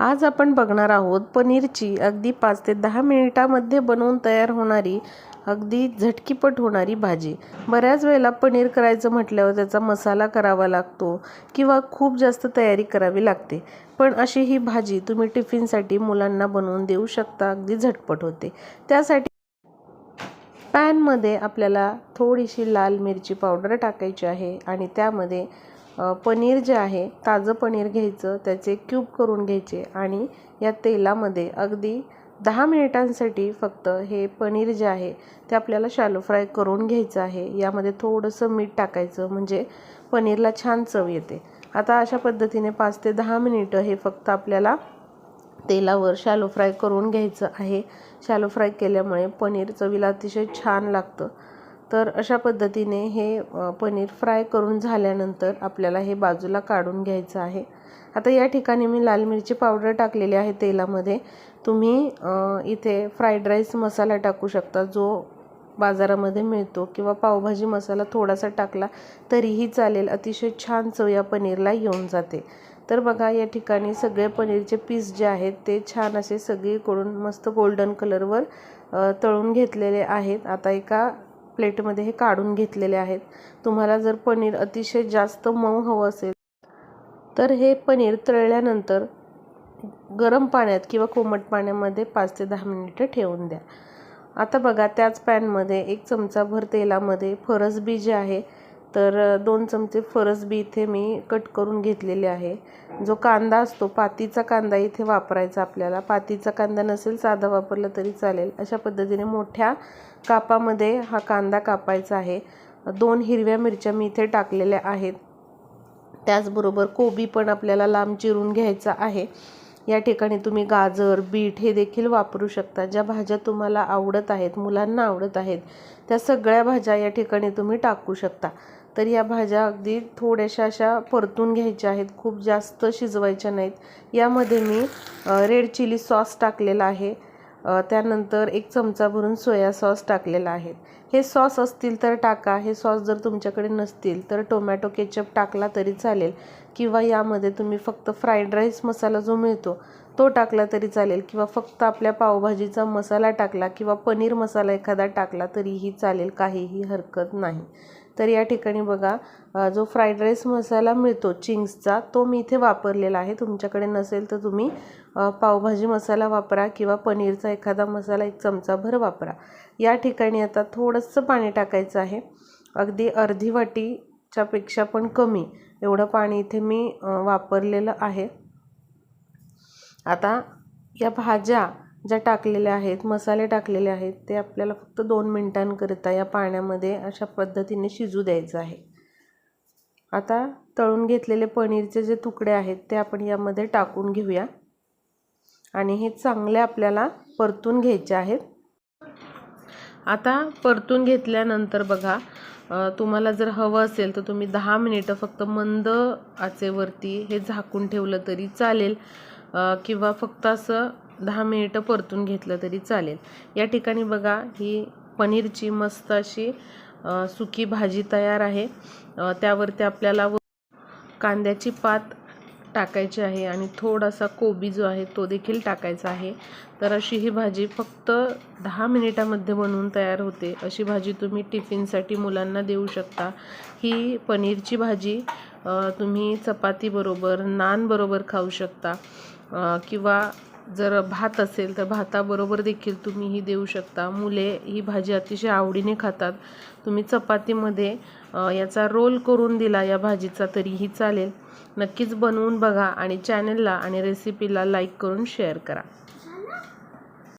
आज आपण बघणार आहोत पनीरची अगदी पाच ते दहा मिनिटामध्ये बनवून तयार होणारी अगदी झटकीपट होणारी भाजी. बऱ्याच वेळेला पनीर करायचं म्हटल्यावर त्याचा मसाला करावा लागतो किंवा खूप जास्त तयारी करावी लागते. पण अशी ही भाजी तुम्ही टिफिनसाठी मुलांना बनवून देऊ शकता अगदी झटपट होते. त्यासाठी पॅनमध्ये आपल्याला थोडीशी लाल मिरची पावडर टाकायची आहे आणि त्यामध्ये पनीर जे आहे ताजं पनीर घ्यायचं त्याचे क्यूब करून घ्यायचे आणि या तेलामध्ये अगदी दहा मिनिटांसाठी फक्त हे पनीर जे आहे ते आपल्याला शॅलो फ्राय करून घ्यायचं आहे. यामध्ये थोडंसं मीठ टाकायचं म्हणजे पनीरला छान चव येते. आता अशा पद्धतीने पाच ते दहा मिनिटं हे फक्त आपल्याला तेलावर शॅलो फ्राय करून घ्यायचं आहे. शॅलो फ्राय केल्यामुळे पनीर चवीला अतिशय छान लागतं. तर अशा पद्धतीने हे पनीर फ्राय करून झाल्यानंतर आपल्याला हे बाजूला काढून घ्यायचं आहे. आता या ठिकाणी मी लाल मिरची पावडर टाकलेली आहे तेलामध्ये. तुम्ही इथे फ्राईड राईस मसाला टाकू शकता जो बाजारामध्ये मिळतो किंवा पावभाजी मसाला थोडासा टाकला तरीही चालेल. अतिशय छान चव या पनीरला येऊन जाते. तर बघा या ठिकाणी सगळे पनीरचे पीस जे आहेत ते छान असे सगळीकडून मस्त गोल्डन कलरवर तळून घेतलेले आहेत. आता एका प्लेटमध्ये हे काढून घेतलेले आहेत. तुम्हाला जर पनीर अतिशय जास्त मऊ हवं असेल तर हे पनीर तळल्यानंतर गरम पाण्यात किंवा कोमट पाण्यामध्ये पाच ते दहा मिनिटं ठेवून द्या. आता बघा त्याच पॅनमध्ये एक चमचाभर तेलामध्ये फरसबी जे आहे तर दोन चमचे फरसबी इथे मी कट करून घेतलेले आहे. जो कांदा असतो पातीचा कांदा इथे वापरायचा आपल्याला. पातीचा कांदा नसेल साधा वापरला तरी चालेल. अशा पद्धतीने मोठ्या कापामध्ये हा कांदा कापायचा आहे. दोन हिरव्या मिरच्या मी इथे टाकलेल्या आहेत. त्याचबरोबर कोबी पण आपल्याला लांब चिरून घ्यायचा आहे. या ठिकाणी तुम्ही गाजर बीट हे देखील वापरू शकता ज्या भाज्या तुम्हाला आवडत आहेत मुलांना आवडत आहेत त्या सगळ्या भाज्या या ठिकाणी तुम्ही टाकू शकता. तर या भाज्या अगदी थोड्याशा अशा परतून घ्यायच्या आहेत खूप जास्त शिजवायच्या नाहीत. यामध्ये मी रेड चिली सॉस टाकलेला आहे. त्यानंतर एक चमचा भरून सोया सॉस टाकलेला आहे. हे सॉस असतील तर टाका हे सॉस जर तुमच्याकडे नसतील तर टोमॅटो केचप टाकला तरी चालेल किंवा यामध्ये तुम्ही फक्त फ्राईड राईस मसाला जो मिळतो तो टाकला तरी चालेल किंवा फक्त आपल्या पावभाजीचा मसाला टाकला किंवा पनीर मसाला एखादा टाकला तरीही चालेल काहीही हरकत नाही. तर या ठिकाणी बघा जो फ्राईड राईस मसाला मिळतो चिंग्सचा तो मी इथे वापरलेला आहे. तुमच्याकडे नसेल तर तुम्ही पावभाजी मसाला वापरा किंवा पनीरचा एखादा मसाला एक चमचाभर वापरा. या ठिकाणी आता थोडंसं पाणी टाकायचं आहे. अगदी अर्धी वाटीच्यापेक्षा पण कमी एवढं पाणी इथे मी वापरलेलं आहे. आता या भाज्या ज्या टाकलेल्या आहेत मसाले टाकलेले आहेत ते आपल्याला फक्त दोन मिनटांकरिता या पाण्यामध्ये अशा पद्धतीने शिजू द्यायचं आहे. आता तळून घेतलेले पनीरचे जे तुकडे आहेत ते आपण यामध्ये टाकून घेऊया. आणि हे चांगले आपल्याला परतून घ्यायचे आहेत. आता परतून घेतल्यानंतर बघा तुम्हाला जर हवं असेल तर तुम्ही दहा मिनिटं फक्त मंद आचेवरती हे झाकून ठेवलं तरी चालेल किंवा फक्त असं दहा मिनिटं परतून घेतलं तरी चालेल. या ठिकाणी बघा ही पनीरची मस्त अशी सुकी भाजी तयार आहे. त्यावरती आपल्याला कांद्याची पात टाकायची आहे आणि थोडासा कोबी जो आहे तो देखील टाकायचा आहे. तर अशी ही भाजी फक्त दहा मिनिटामध्ये बनवून तयार होते. अशी भाजी तुम्ही टिफिनसाठी मुलांना देऊ शकता. ही पनीरची भाजी तुम्ही चपातीबरोबर नानबरोबर खाऊ शकता किंवा जर भात असेल तर भाताबरोबर देखील तुम्ही ही देऊ शकता. मुले ही भाजी अतिशय आवडीने खातात. तुम्ही चपातीमध्ये याचा रोल करून दिला या भाजीचा तरीही चालेल. नक्कीच बनवून बघा आणि चॅनलला आणि रेसिपीला लाईक करून शेअर करा.